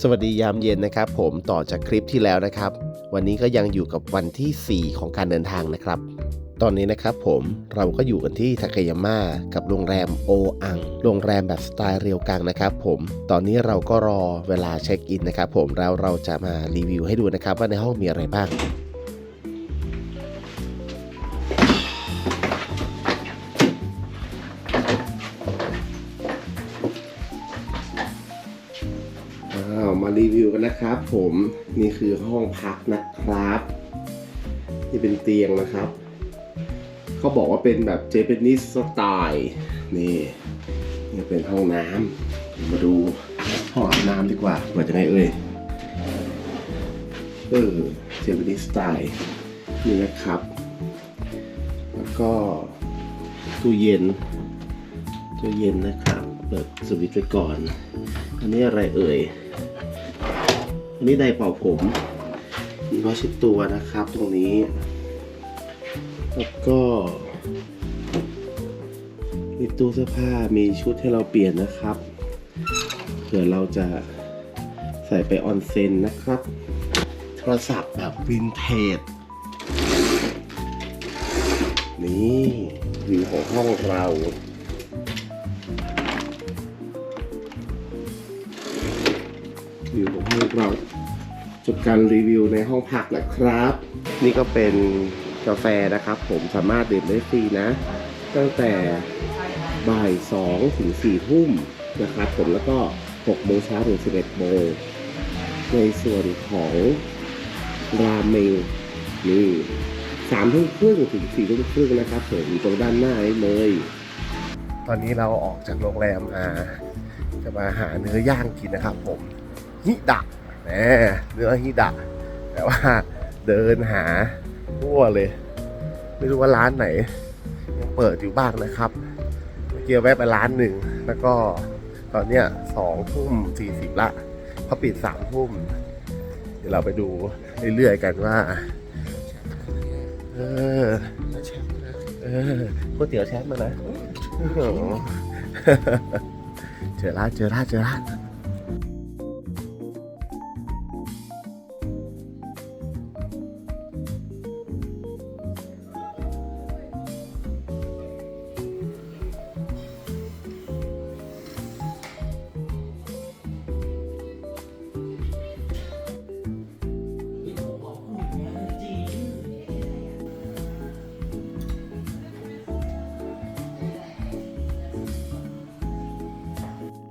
สวัสดียามเย็นนะครับผมต่อจากคลิปที่แล้วนะครับ วันนี้ก็ยังอยู่กับวันที่ 4 ของการเดินทางนะครับ ตอนนี้นะครับผมเราก็อยู่กันที่ทาเคยาม่ากับโรงแรมโออังโรงแรมแบบสไตล์เรียวกังนะครับผมตอนนี้เราก็รอเวลาเช็คอินนะครับผมแล้วเราจะมารีวิวให้ดูนะครับว่าในห้องมีอะไรบ้าง มารีวิวกันนะครับผมนี่คือห้องพักนะครับ นี่เป็นเตียงนะครับเขาบอกว่าเป็นแบบเจแปนิสสไตล์นี่นี่เป็นห้องน้ำมาดูห้องอาบน้ำดีกว่าเปิดยังไงเอ่ยเออเจแปนิสสไตล์นี่นะครับ แล้วก็ตู้เย็นตู้เย็นนะครับ เปิดสวิตช์ไว้ก่อน อันนี้อะไรเอ่ย อันนี้ไดเป่าผมมีผ้าเช็ดตัวนะครับ ตรงนี้ แล้วก็มีตู้เสื้อผ้ามีชุดให้เราเปลี่ยนนะครับเผื่อเราจะใส่ไปออนเซ็นนะครับ โทรศัพท์แบบวินเทจนี่วิวของห้องเราวิวของห้องเรา จบการรีวิวในห้องพักนะครับ นี่ก็เป็นกาแฟนะครับ ผมสามารถดื่มได้ฟรีนะ ตั้งแต่บ่าย2ถึง4ทุ่มนะครับผมแล้วก็6โมงเช้าถึง11โมงในส่วนของราเมงนี่สามทุ่มครึ่งถึงสี่ทุ่มครึ่งนะครับผมอยู่ตรงด้านหน้าเลย ตอนนี้เราออกจากโรงแรมมา จะมาหาเนื้อย่างกินนะครับผมฮิดะ แหมเนื้อฮิดะแต่ว่าเดินหาทั่วเลย ไม่รู้ว่าร้านไหน ยังเปิดอยู่บ้างนะครับเมื่อกี้แวะไปร้านหนึ่ง แล้วก็ตอนเนี้ยสองทุ่มสี่สิบละเขาปิดสามทุ่มเดี๋ยวเราไปดูเรื่อยๆกันว่า เออเออก๋วยเตี๋ยวแชมป์มานะโอ้โหเจอละเจอละเจอละ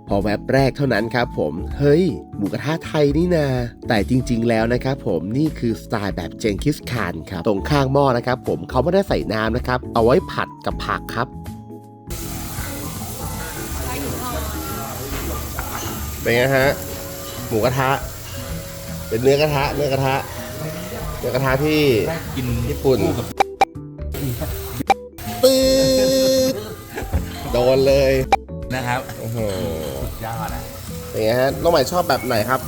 พอแว็บแรกเท่านั้นครับผม เฮ้ย หมูกระทะไทยนี่นา แต่จริงๆแล้วนะครับผมนี่คือสไตล์แบบเจงคิสคานครับ ตรงข้างหม้อนะครับผมเขาไม่ได้ใส่น้ำนะครับ เอาไว้ผัดกับผักครับเป็นไงฮะ หมูกระทะ เป็นเนื้อกระทะ เนื้อกระทะ เนื้อกระทะที่กินญี่ปุ่นปื๊ดโดนเลยนะครับ โอ้โห ยอดอะเป็นไงฮะน้องใหม่ชอบแบบไหนครับ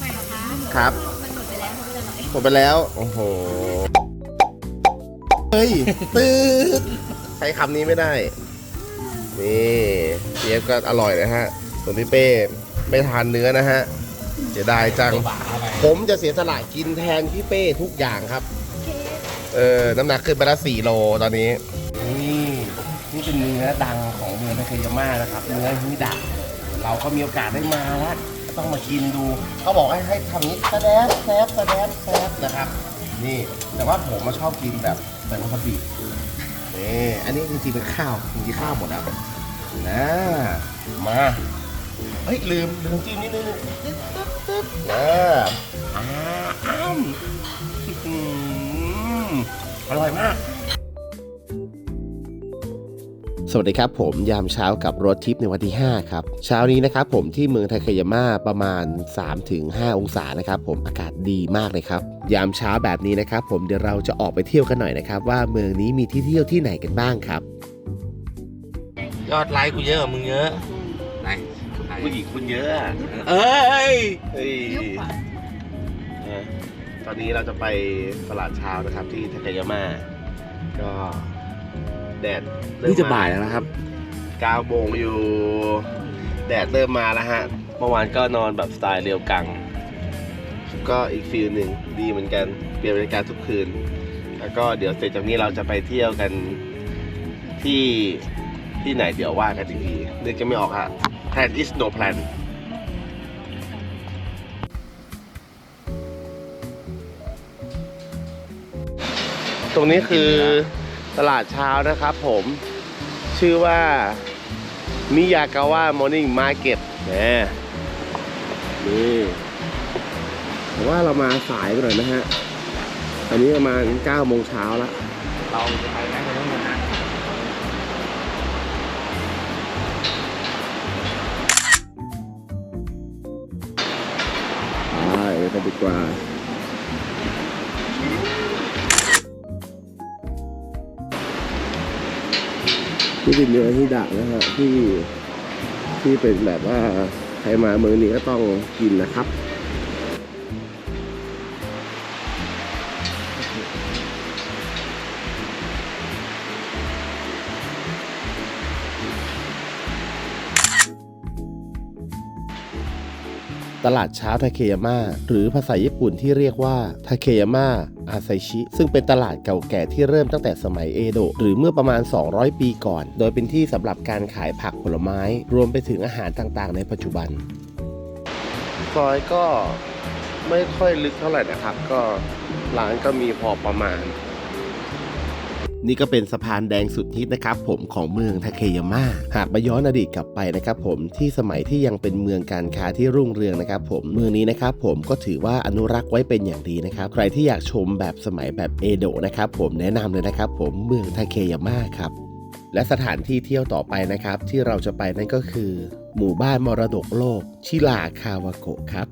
ไม่หรอคะครับ มันหมดไปแล้วเขาจะหน่อยหมดไปแล้ว โอ้โห เฮ้ยปื๊ดใช้คำนี้ไม่ได้ นี่เชฟก็อร่อยนะฮะ ส่วนพี่เป้ไม่ทานเนื้อนะฮะเสียดายจัง บาไปผมจะเสียสละกินแทนพี่เป้ทุกอย่างครับเออ น้ำหนักขึ้นไปละสี่โลตอนนี้ นี่ นี่เป็นเนื้อดังของเมืองทาเคยาม่านะครับ เนื้อฮิดะเราก็มีโอกาสได้มาแล้วต้องมากินดูเขาบอกให้ให้ทำนี้แซดแซดแซดแซดนะครับ นี่แต่ว่าผมมาชอบกินแบบใส่วาซาบินี่อันนี้จริงๆเป็นข้าวจริงๆข้าวหมดแล้วนะมาเฮ้ยลืมลืมจิ้มนิดนึงตึ๊บตึ๊บตึ๊บเอออ้ามอื้อหืออร่อยมาก สวัสดีครับผมยามเช้ากับรถทริปในวันที่ 5 ครับ เช้านี้นะครับผมที่เมืองไทาเคยาม่าประมาณ 3-5 องศานะครับผมอากาศดีมากเลยครับ ยามเช้าแบบนี้นะครับผมเดี๋ยวเราจะออกไปเที่ยวกันหน่อยนะครับ ว่าเมืองนี้มีที่เที่ยวที่ไหนกันบ้างครับ ยอดไลค์กูเยอะกว่ามึงเยอะไหนผู้หญิงคุณเยอะอะเอ้ยเฮ้ยเออตอนนี้เราจะไปตลาดเช้านะครับที่ทาเคยาม่าก็ แดดเริ่มนี่จะบ่ายแล้วนะครับ9โมงอยู่ แดดเริ่มมาแล้วฮะ เมื่อวานก็นอนแบบสไตล์เรียวกัง ก็อีกฟิลหนึ่งดีเหมือนกัน เปลี่ยนบรรยากาศทุกคืน แล้วก็เดี๋ยวเสร็จจากนี้เราจะไปเที่ยวกันที่ที่ไหนเดี๋ยวว่ากันอีกทีนึกจะไม่ออกฮะ plan is no plan ตรงนี้คือ ตลาดเช้านะครับผมชื่อว่ามิยากาวะมอร์นิ่งมาร์เก็ตนี่นี่แต่ว่าเรามาสายไปหน่อยนะฮะอันนี้ประมาณ9โมงเช้าแล้วเราจะไปไหมเราต้องมานะไปไปกันดีกว่า ที่เป็นเนื้อที่ดักนะฮะที่ที่เป็นแบบว่าใครมาเมืองนี้ก็ต้องกินนะครับ ตลาดเช้าทาเคยาม่าหรือภาษาญี่ปุ่นที่เรียกว่าทาเคยาม่าอาไซชิ ซึ่งเป็นตลาดเก่าแก่ที่เริ่มตั้งแต่สมัยเอโดะหรือเมื่อประมาณ 200 ปีก่อน โดยเป็นที่สำหรับการขายผักผลไม้ รวมไปถึงอาหารต่างๆ ในปัจจุบันซอยก็ไม่ค่อยลึกเท่าไหร่นะครับ ก็ร้านก็มีพอประมาณ นี่ก็เป็นสะพานแดงสุดฮิตนะครับผมของเมืองทาเคยาม่าหากมาย้อนอดีตกลับไปนะครับผมที่สมัยที่ยังเป็นเมืองการค้าที่รุ่งเรืองนะครับผมเมืองนี้นะครับผมก็ถือว่าอนุรักษ์ไว้เป็นอย่างดีนะครับใครที่อยากชมแบบสมัยแบบเอโดะนะครับผมแนะนำเลยนะครับผมเมืองทาเคยาม่าครับและสถานที่เที่ยวต่อไปนะครับ ที่เราจะไปนั่นก็คือ หมู่บ้านมรดกโลก ชิลาคาวาโกะครับ